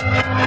Thank you.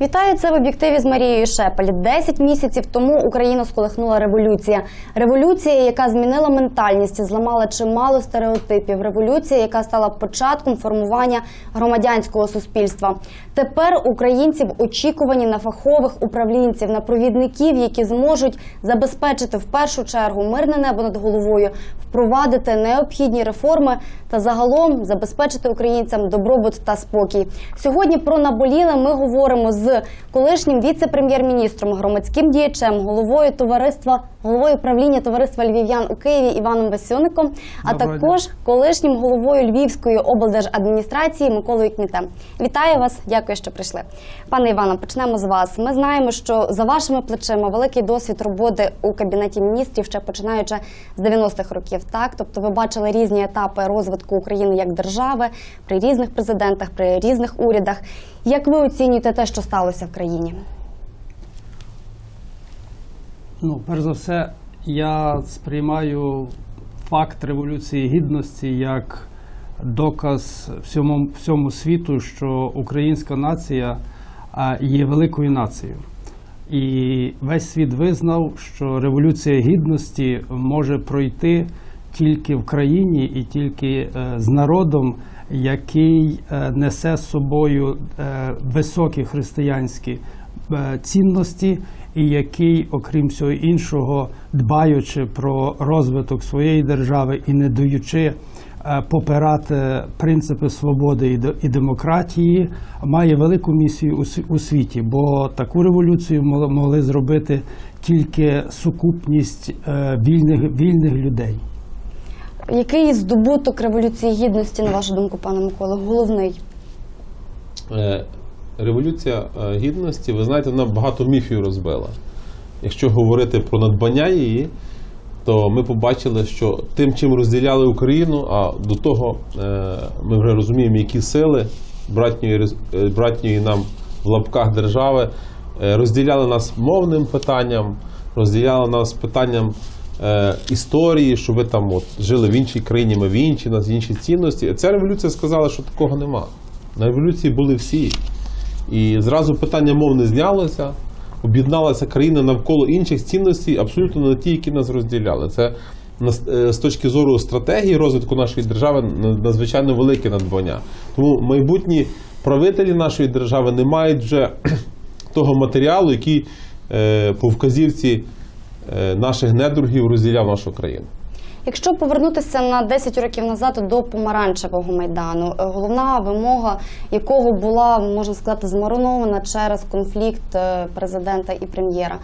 Вітаю це в об'єктиві з Марією Шепель. Десять місяців тому Україну сколихнула революція. Революція, яка змінила ментальність, зламала чимало стереотипів. Революція, яка стала початком формування громадянського суспільства. Тепер українці в очікуванні на фахових управлінців, на провідників, які зможуть забезпечити в першу чергу мирне небо над головою, впровадити необхідні реформи та загалом забезпечити українцям добробут та спокій. Сьогодні про наболіле ми говоримо з колишнім віце-прем'єр-міністром, громадським діячем, головою товариства, головою правління товариства львів'ян у Києві Іваном Васюником, а Доброго також колишнім головою Львівської облдержадміністрації Миколою Кнітем. Вітаю вас, дякую, що прийшли. Пане Іване, почнемо з вас. Ми знаємо, що за вашими плечима великий досвід роботи у кабінеті міністрів, ще починаючи з 90-х років. Так, тобто, ви бачили різні етапи розвитку України як держави при різних президентах, при різних урядах. Як ви оцінюєте те, що сталося в країні? Ну, перш за все, я сприймаю факт Революції Гідності як доказ всьому, всьому світу, що українська нація є великою нацією. І весь світ визнав, що Революція Гідності може пройти тільки в країні і тільки е, з народом, який е, несе з собою е, високі християнські е, цінності, і який, окрім всього іншого, дбаючи про розвиток своєї держави і не даючи попирати принципи свободи і демократії, має велику місію у сві- у світі, бо таку революцію могли зробити тільки сукупність вільних, вільних людей. Який здобуток революції гідності, на вашу думку, пане Микола, головний? Е, Революція е, гідності, ви знаєте, вона багато міфів розбила. Якщо говорити про надбання її, то ми побачили, що тим, чим розділяли Україну, а до того е, ми вже розуміємо, які сили братньої, братньої нам в лапках держави розділяли нас мовним питанням, розділяли нас питанням е, історії, що ви там от, жили в іншій країні, ми в іншій, у нас інші цінності. Ця революція сказала, що такого нема. На революції були всі. І зразу питання мов не знялося, об'єдналася країна навколо інших цінностей, абсолютно не ті, які нас розділяли. Це е, з точки зору стратегії розвитку нашої держави надзвичайно велике надбання. Тому майбутні правителі нашої держави не мають вже того матеріалу, який е, по вказівці наших недругів розділяв нашу країну. Якщо повернутися на 10 років назад до помаранчевого майдану, е, головна вимога якого була, можна сказати, змаринована через конфлікт е, президента і прем'єра.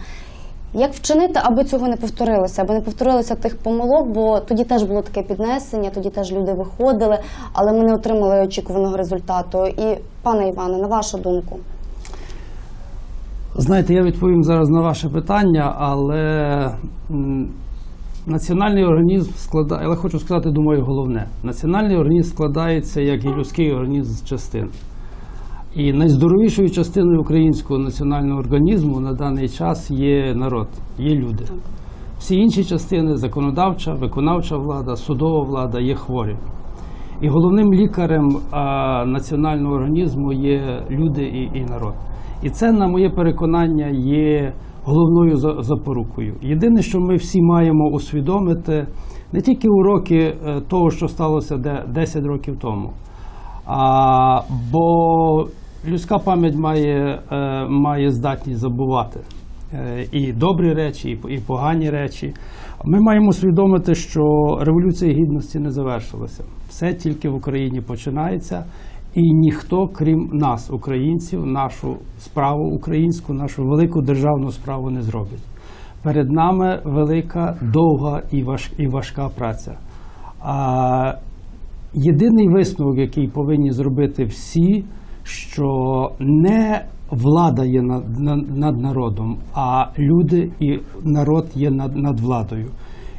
Як вчинити, аби цього не повторилося, аби не повторилося тих помилок, бо тоді теж було таке піднесення, тоді теж люди виходили, але ми не отримали очікуваного результату. І, пане Іване, на вашу думку, Знаєте, я відповім зараз на ваше питання, але національний організм складає, але хочу сказати, думаю, головне. Національний організм складається, як і людський організм з частин. І найздоровішою частиною українського національного організму на даний час є народ, є люди. Всі інші частини законодавча, виконавча влада, судова влада є хворі. І головним лікарем а, національного організму є люди і, і народ. І це, на моє переконання, є головною за- запорукою. Єдине, що ми всі маємо усвідомити, не тільки уроки е, того, що сталося де- 10 років тому, а, бо людська пам'ять має, е, має здатність забувати е, і добрі речі, і погані речі. Ми маємо усвідомити, що революція гідності не завершилася. Все тільки в Україні починається, і ніхто, крім нас, українців, нашу справу українську, нашу велику державну справу не зробить. Перед нами велика, довга і, важ, і важка праця. А, єдиний висновок, який повинні зробити всі, що не влада є над, над, над народом, а люди і народ є над, над владою.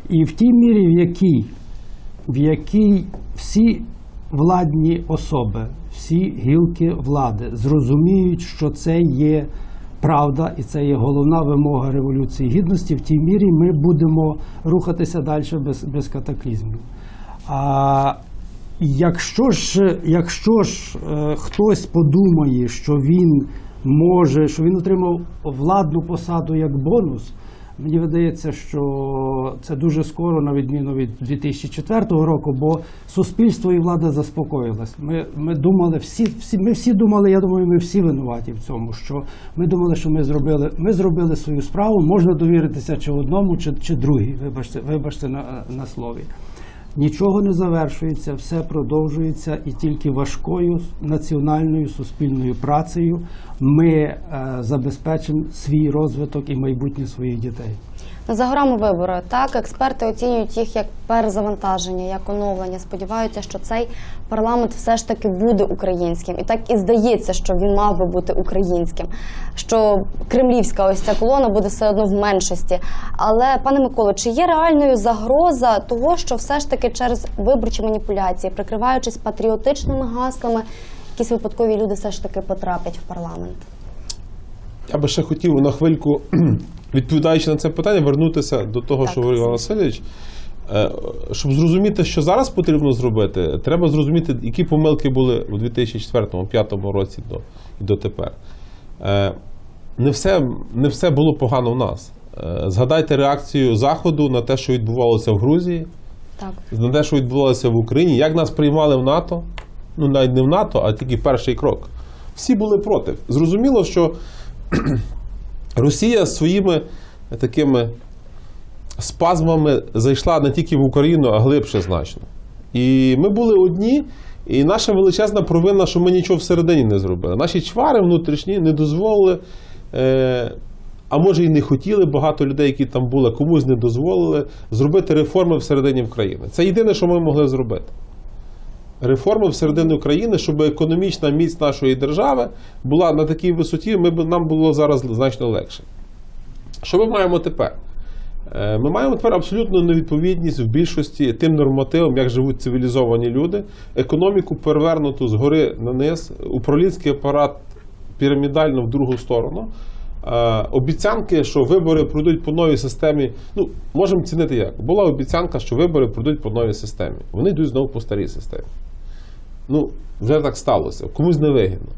І в тій мірі, в якій, в якій всі владні особи, всі гілки влади зрозуміють, що це є правда і це є головна вимога Революції Гідності, в тій мірі ми будемо рухатися далі без, без катаклізмів. А Якщо ж, якщо ж е, хтось подумає, що він може, що він отримав владну посаду як бонус, мені видається, що це дуже скоро, на відміну від 2004 року, бо суспільство і влада заспокоїлась. Ми, ми думали, всі, всі, ми всі думали, я думаю, ми всі винуваті в цьому, що ми думали, що ми зробили, ми зробили свою справу, можна довіритися чи одному, чи, чи другій. Вибачте, вибачте на, на слові. Нічого не завершується, все продовжується, і тільки важкою національною суспільною працею ми е, забезпечимо свій розвиток і майбутнє своїх дітей. За горами вибори так експерти оцінюють їх як перезавантаження, як оновлення. Сподіваються, що цей парламент все ж таки буде українським, і так і здається, що він мав би бути українським. Що кремлівська ось ця колона буде все одно в меншості. Але пане Миколо, чи є реальною загроза того, що все ж таки через виборчі маніпуляції, прикриваючись патріотичними гаслами, якісь випадкові люди все ж таки потраплять в парламент? Я би ще хотів на хвильку, відповідаючи на це питання, вернутися до того, Так, що говорив Іван Васильович. Е, Щоб зрозуміти, що зараз потрібно зробити, треба зрозуміти, які помилки були у 2004-2005 році до, і дотепер. Е, Не все, не все було погано в нас. Е, Згадайте реакцію Заходу на те, що відбувалося в Грузії, Так. на те, що відбувалося в Україні, як нас приймали в НАТО, ну навіть не в НАТО, а тільки перший крок. Всі були проти. Зрозуміло, що Росія своїми такими спазмами зайшла не тільки в Україну, а глибше значно. І ми були одні, і наша величезна провина, що ми нічого всередині не зробили. Наші чвари внутрішні не дозволили, е, а може і не хотіли багато людей, які там були, комусь не дозволили зробити реформи всередині України. Це єдине, що ми могли зробити. Реформи всередині України, щоб економічна міць нашої держави була на такій висоті, ми б нам було зараз значно легше. Що ми маємо тепер? Е, Ми маємо тепер абсолютну невідповідність в більшості тим нормативам, як живуть цивілізовані люди, економіку перевернуту згори на низ, управлінський апарат пірамідально в другу сторону. Е, Обіцянки, що вибори пройдуть по новій системі. Ну, можемо цінити як. Була обіцянка, що вибори пройдуть по новій системі. Вони йдуть знову по старій системі. Ну, вже так сталося. Комусь не вигідно.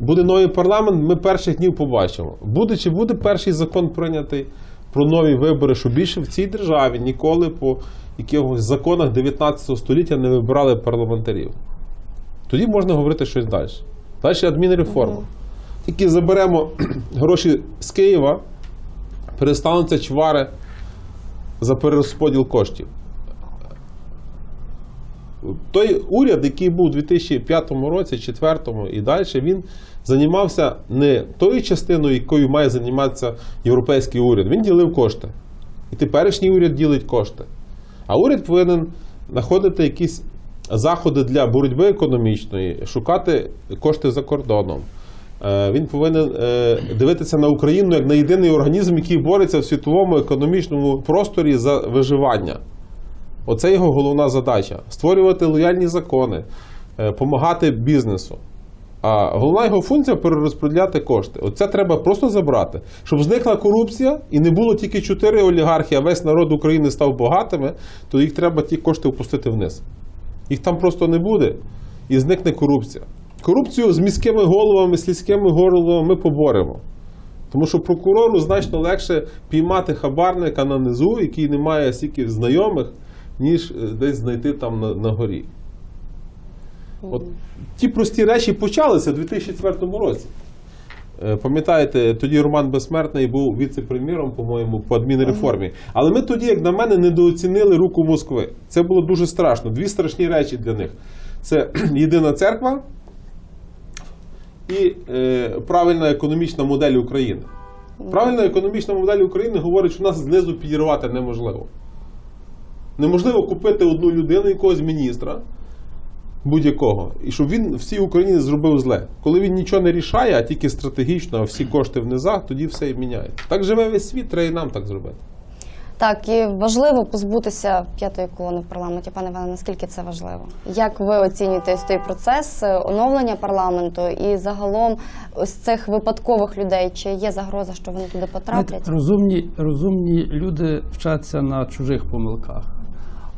Буде новий парламент, ми перших днів побачимо. Буде чи буде перший закон прийнятий про нові вибори, що більше в цій державі ніколи по якихось законах 19 століття не вибирали парламентарів. Тоді можна говорити щось далі. Далі адмінреформа. Тільки заберемо гроші з Києва, перестануться чвари за перерозподіл коштів. Той уряд, який був у 2005 році, 2004 і далі, він займався не тою частиною, якою має займатися європейський уряд. Він ділив кошти. І теперішній уряд ділить кошти. А уряд повинен знаходити якісь заходи для боротьби економічної, шукати кошти за кордоном. Е, Він повинен е, дивитися на Україну як на єдиний організм, який бореться в світовому економічному просторі за виживання. Оце його головна задача створювати лояльні закони, допомагати бізнесу. А головна його функція перерозподіляти кошти. Оце треба просто забрати, щоб зникла корупція і не було тільки чотири олігархи, а весь народ України став багатими, то їх треба ті кошти опустити вниз. Їх там просто не буде і зникне корупція. Корупцію з міськими головами, сільськими головами ми поборемо. Тому що прокурору значно легше піймати хабарника на низу, який не має стільки знайомих, ніж е, десь знайти там на, на горі. От ті прості речі почалися у 2004 році. Е, Пам'ятаєте, тоді Роман Безсмертний був віце-прем'єром, по-моєму, по адмінреформі. Але ми тоді, як на мене, недооцінили руку Москви. Це було дуже страшно. Дві страшні речі для них: це єдина церква і е, правильна економічна модель України. Правильна економічна модель України говорить, що нас знизу підірвати неможливо. Неможливо купити одну людину, якогось міністра будь-якого, і щоб він всій Україні зробив зле. Коли він нічого не рішає, а тільки стратегічно, а всі кошти в низах, тоді все і міняє. Так живе весь світ, треба і нам так зробити. Так, і важливо позбутися п'ятої колони в парламенті. Пане Іване, наскільки це важливо? Як ви оцінюєте ось той процес е, оновлення парламенту і загалом ось цих випадкових людей? Чи є загроза, що вони туди потраплять? Розумні, розумні люди вчаться на чужих помилках.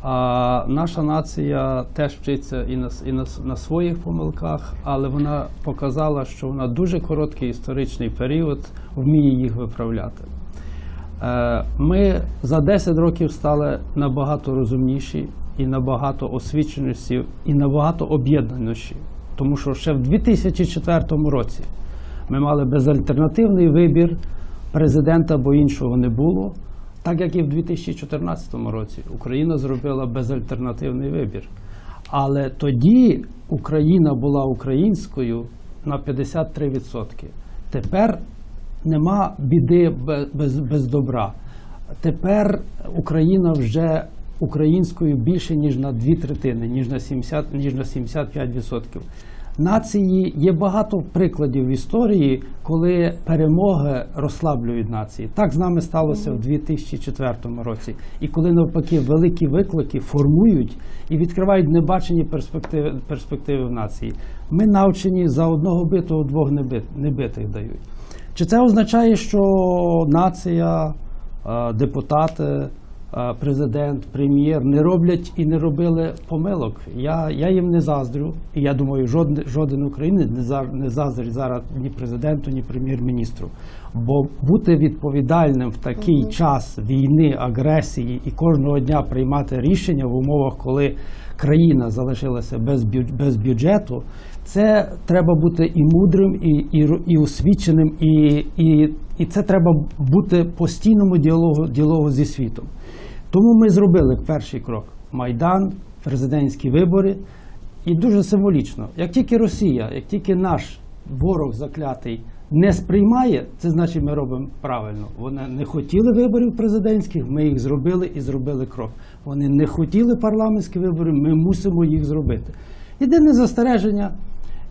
А наша нація теж вчиться і на, і на, на своїх помилках, але вона показала, що вона дуже короткий історичний період вміє їх виправляти. Е, Ми за 10 років стали набагато розумніші і набагато освіченіші, і набагато об'єднаніші. Тому що ще в 2004 році ми мали безальтернативний вибір президента, бо іншого не було. Так як і в 2014 році Україна зробила безальтернативний вибір. Але тоді Україна була українською на 53%. Тепер нема біди бе- без, без добра. Тепер Україна вже українською більше, ніж на дві третини, ніж на 70, ніж на 75%. Нації є багато прикладів в історії, коли перемоги розслаблюють нації. Так з нами сталося в 2004 році. І коли навпаки великі виклики формують і відкривають небачені перспективи, перспективи в нації. Ми навчені за одного битого двох небит- небитих дають. Чи це означає, що нація, е, депутати, президент, прем'єр не роблять і не робили помилок? Я, я їм не заздрю, і я думаю, жоден, жоден українець не, за- не заздрить зараз ні президенту, ні прем'єр-міністру. Бо бути відповідальним в такий час війни, агресії і кожного дня приймати рішення в умовах, коли країна залишилася без, без бюджету, це треба бути і мудрим, і, і, і освіченим, і, і, і це треба бути постійному діалогу, діалогу зі світом. Тому ми зробили перший крок: Майдан, президентські вибори. І дуже символічно, як тільки Росія, як тільки наш ворог заклятий не сприймає, це значить ми робимо правильно. Вони не хотіли виборів президентських, ми їх зробили і зробили крок. Вони не хотіли парламентські вибори, ми мусимо їх зробити. Єдине застереження,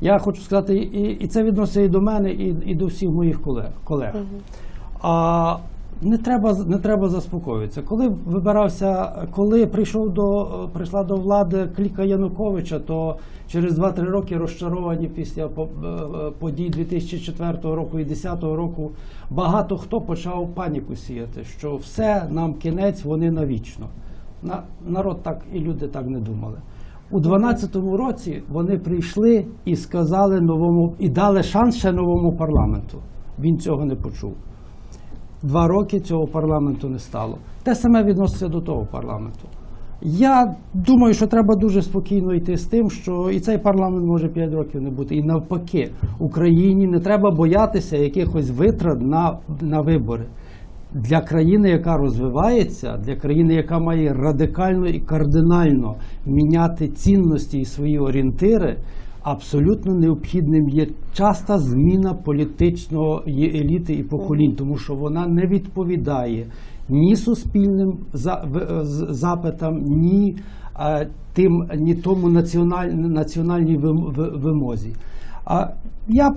я хочу сказати, і, і це відноситься і до мене, і, і до всіх моїх колег. колег. А не треба не треба заспокоюватися. Коли вибирався, коли прийшов до прийшла до влади кліка Януковича, то через 2-3 роки розчаровані після е, подій 2004 року і 2010 року багато хто почав паніку сіяти, що все нам кінець, вони навічно. На народ так і люди так не думали. У 12-му році вони прийшли і сказали новому і дали шанс ще новому парламенту. Він цього не почув. Два роки цього парламенту не стало. Те саме відноситься до того парламенту. Я думаю, що треба дуже спокійно йти з тим, що і цей парламент може 5 років не бути. І навпаки, Україні не треба боятися якихось витрат на, на вибори. Для країни, яка розвивається, для країни, яка має радикально і кардинально міняти цінності і свої орієнтири, абсолютно необхідним є часта зміна політичної еліти і поколінь, тому що вона не відповідає ні суспільним з- запитам, ні е, тим, ні тому національ, національній вим- вимозі. А я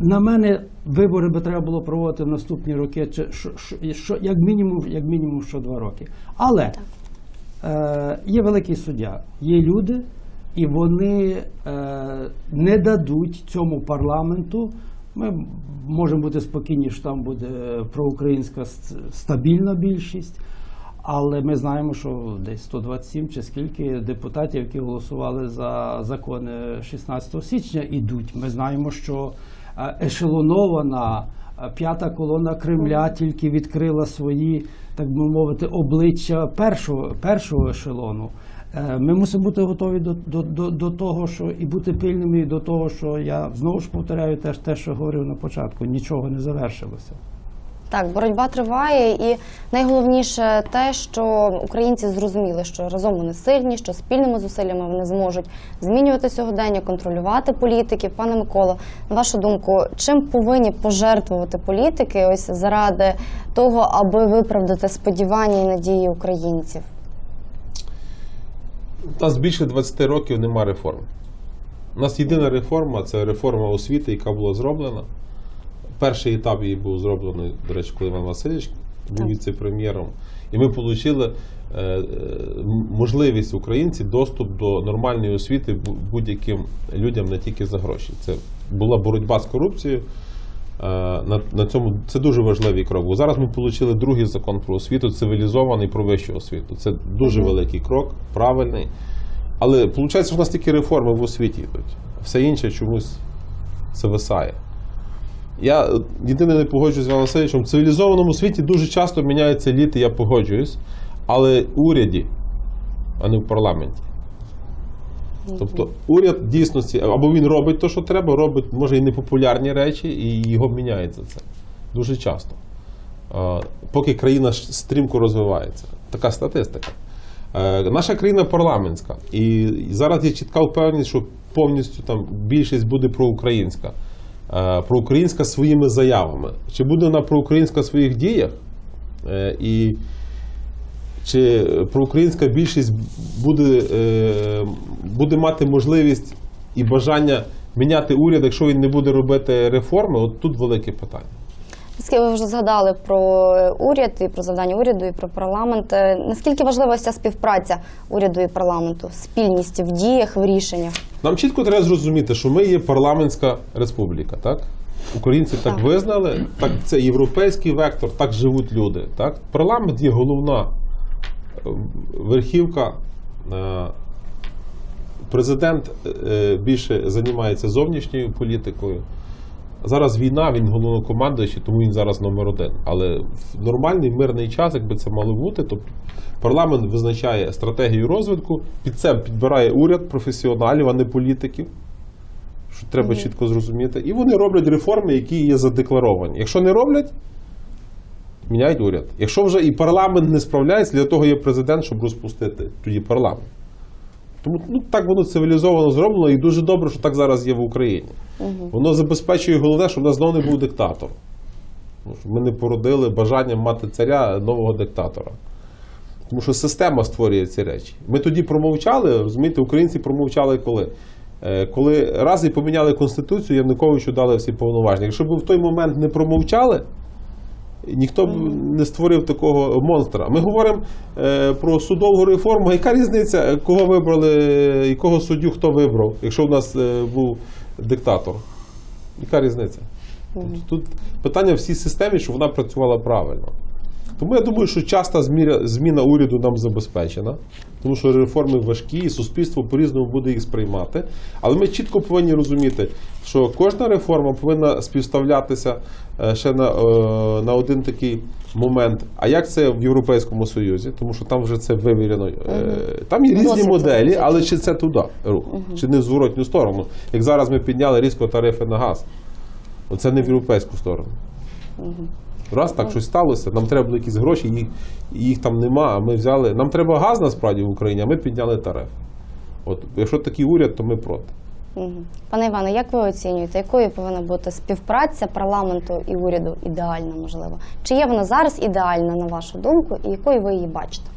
на мене вибори би треба було проводити в наступні роки, чи що як мінімум, як мінімум що два роки. Але е, є великий суддя, є люди, і вони е, не дадуть цьому парламенту. Ми можемо бути спокійні, що там буде проукраїнська стабільна більшість. Але ми знаємо, що десь 127 чи скільки депутатів, які голосували за закони 16 січня, ідуть. Ми знаємо, що е, ешелонована е, п'ята колона Кремля тільки відкрила свої, так би мовити, обличчя першого, першого ешелону. Е, Ми мусимо бути готові до, до, до, до того, що і бути пильними до того, що я знову ж повторяю теж те, що говорив на початку, нічого не завершилося. Так, боротьба триває, і найголовніше те, що українці зрозуміли, що разом вони сильні, що спільними зусиллями вони зможуть змінювати сьогодення, контролювати політиків. Пане Миколо, на вашу думку, чим повинні пожертвувати політики ось заради того, аби виправдати сподівання і надії українців? У нас більше 20 років нема реформ. У нас єдина реформа це реформа освіти, яка була зроблена. Перший етап її був зроблений, до речі, коли Іван Васильович був віце-прем'єром. І ми отримали е, е, можливість українців доступ до нормальної освіти будь-яким людям не тільки за гроші. Це була боротьба з корупцією. На, на цьому це дуже важливий крок. Бо зараз ми отримали другий закон про освіту, цивілізований про вищу освіту. Це дуже великий крок, правильний. Але виходить, що в нас тільки реформи в освіті йдуть. Все інше чомусь зависає. Я е, єдине не погоджуюсь з Іваном Васильовичем. В цивілізованому світі дуже часто міняються еліти, я погоджуюсь, але в уряді, а не в парламенті. Тобто уряд дійсності, або він робить те, що треба, робить, може, і непопулярні речі, і його міняють за це. Дуже часто. Поки країна стрімко розвивається. Така статистика. Е, Наша країна парламентська. І зараз є чітка впевненість, що повністю там більшість буде проукраїнська. Е, Проукраїнська своїми заявами. Чи буде вона проукраїнська в своїх діях? Е, І чи проукраїнська більшість буде, е, буде мати можливість і бажання міняти уряд, якщо він не буде робити реформи? От тут велике питання. Оскільки ви вже згадали про уряд і про завдання уряду, і про парламент. е, Наскільки важлива ця співпраця уряду і парламенту, спільність в діях, в рішеннях? Нам чітко треба зрозуміти, що ми є парламентська республіка, так? Українці так Так. визнали, так це європейський вектор, так живуть люди. Так? Парламент є головна верхівка. е, Президент е, більше займається зовнішньою політикою. Зараз війна, він головнокомандуючий, тому він зараз номер один. Але в нормальний мирний час, якби це мало бути, то парламент визначає стратегію розвитку, під це підбирає уряд професіоналів, а не політиків. Що треба чітко зрозуміти. І вони роблять реформи, які є задекларовані. Якщо не роблять, міняють уряд. Якщо вже і парламент не справляється, для того є президент, щоб розпустити тоді парламент. Тому ну, так воно цивілізовано зроблено, і дуже добре, що так зараз є в Україні. Воно забезпечує головне, щоб у нас знову не був диктатор. Ну, Ми не породили бажання мати царя нового диктатора. Тому що система створює ці речі. Ми тоді промовчали, розумієте, українці промовчали коли? Е, Коли раз і поміняли Конституцію, Януковичу дали всі повноваження. Якщо б в той момент не промовчали, ніхто б не створив такого монстра. Ми говоримо е, про судову реформу. Яка різниця, е, кого вибрали, якого суддю хто вибрав, якщо в нас е, був диктатор? Яка різниця? Тут питання в всій системі, щоб вона працювала правильно. Тому я думаю, що часто зміна уряду нам забезпечена, тому що реформи важкі, і суспільство по-різному буде їх сприймати. Але ми чітко повинні розуміти, що кожна реформа повинна співставлятися е, ще на, е, на один такий момент. А як це в Європейському Союзі? Тому що там вже це вивірено. Е, Там є різні Досвід моделі, це але чи це туди рух, чи не в зворотню сторону. Як зараз ми підняли різко тарифи на газ. Оце не в європейську сторону. Раз так щось сталося, нам треба були якісь гроші, їх, їх там нема, а ми взяли. Нам треба газ насправді в Україні, а ми підняли тариф. От, якщо такий уряд, то ми проти. Пане Іване, як ви оцінюєте, якою повинна бути співпраця парламенту і уряду ідеальна, можливо? Чи є вона зараз ідеальна, на вашу думку, і якою ви її бачите?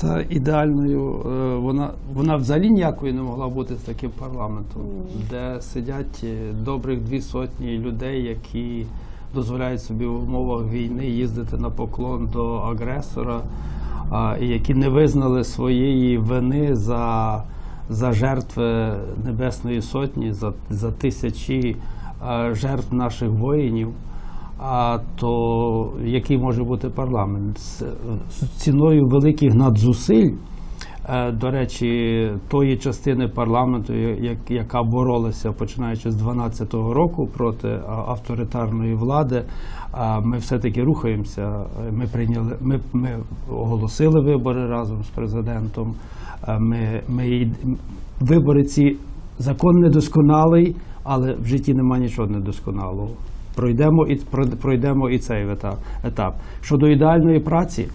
Та ідеальною е, вона, вона взагалі ніякою не могла бути з таким парламентом, де сидять е, добрих дві сотні людей, які дозволяють собі в умовах війни їздити на поклон до агресора, і які не визнали своєї вини за, за жертви Небесної Сотні, за, за тисячі е, жертв наших воїнів. А то який може бути парламент з, ціною великих надзусиль, до речі, тої частини парламенту, яка боролася починаючи з 12-го року проти авторитарної влади, ми все-таки рухаємося. Е, Ми прийняли, ми, ми оголосили вибори разом з президентом. Е, Ми, ми вибори ці закон недосконалий, але в житті немає нічого недосконалого. Пройдемо і пройдемо і цей етап. Щодо ідеальної праці,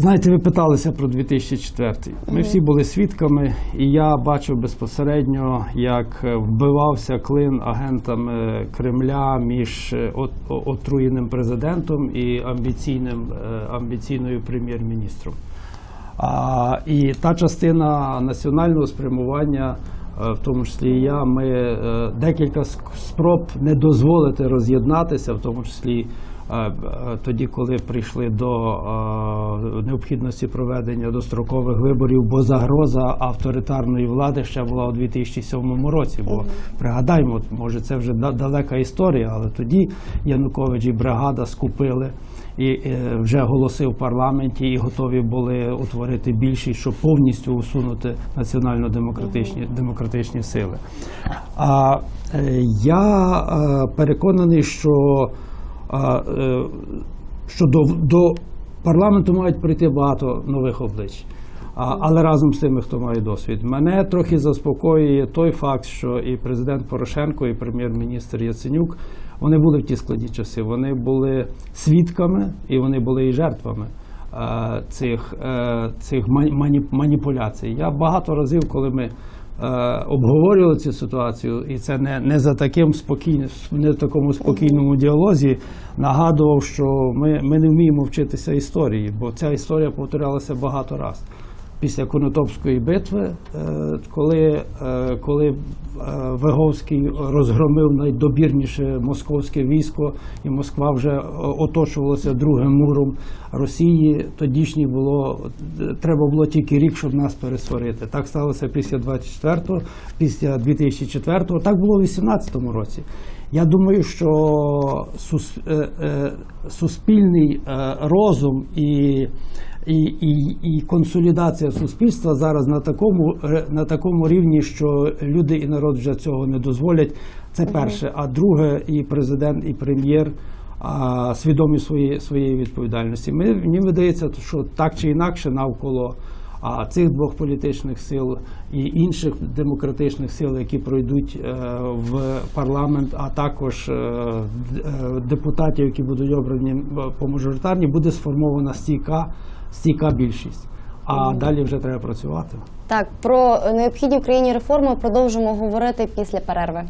знаєте, ви питалися про 2004. Ми всі були свідками, і я бачив безпосередньо, як е, вбивався клин агентами Кремля між е, отруєним президентом і амбіційним е, амбіційною прем'єр-міністром. А, і та частина національного спрямування, е, в тому числі і я, ми е, декілька спроб не дозволити роз'єднатися, в тому числі е, е, тоді, коли прийшли до е, необхідності проведення дострокових виборів, бо загроза авторитарної влади ще була у 2007 році. Бо пригадаймо, може це вже далека історія, але тоді Янукович і бригада скупили і е, вже голосив в парламенті і готові були утворити більшість, щоб повністю усунути національно-демократичні демократичні сили. А е, я е, переконаний, що, е, е, що до, до парламенту мають прийти багато нових облич. А, але разом з тими, хто має досвід. Мене трохи заспокоює той факт, що і президент Порошенко, і прем'єр-міністр Яценюк вони були в ті складні часи. Вони були свідками і вони були і жертвами е, цих, е, цих мані- мані- маніпуляцій. Я багато разів, коли ми обговорювали цю ситуацію, і це не, не за таким спокійним, не в такому спокійному діалозі, нагадував, що ми, ми не вміємо вчитися історії, бо ця історія повторялася багато разів. Після Конотопської битви, е, коли, е, коли е, Виговський розгромив найдобірніше московське військо, і Москва вже оточувалася другим муром Росії, тодішній було треба було тільки рік, щоб нас пересварити. Так сталося після 24-го, після 2004-го, так було в 18-му році. Я думаю, що сус, суспільний розум і, і, і, і консолідація суспільства зараз на такому, е, на такому рівні, що люди і народ вже цього не дозволять. Це перше. А друге, і президент, і прем'єр а, свідомі свої, своєї відповідальності. Ми, мені видається, що так чи інакше навколо а цих двох політичних сил і інших демократичних сил, які пройдуть е, в парламент, а також е, депутатів, які будуть обрані по мажоритарній, буде сформована стійка, стійка більшість. А далі вже треба працювати. Так, про необхідні Україні реформи продовжимо говорити після перерви.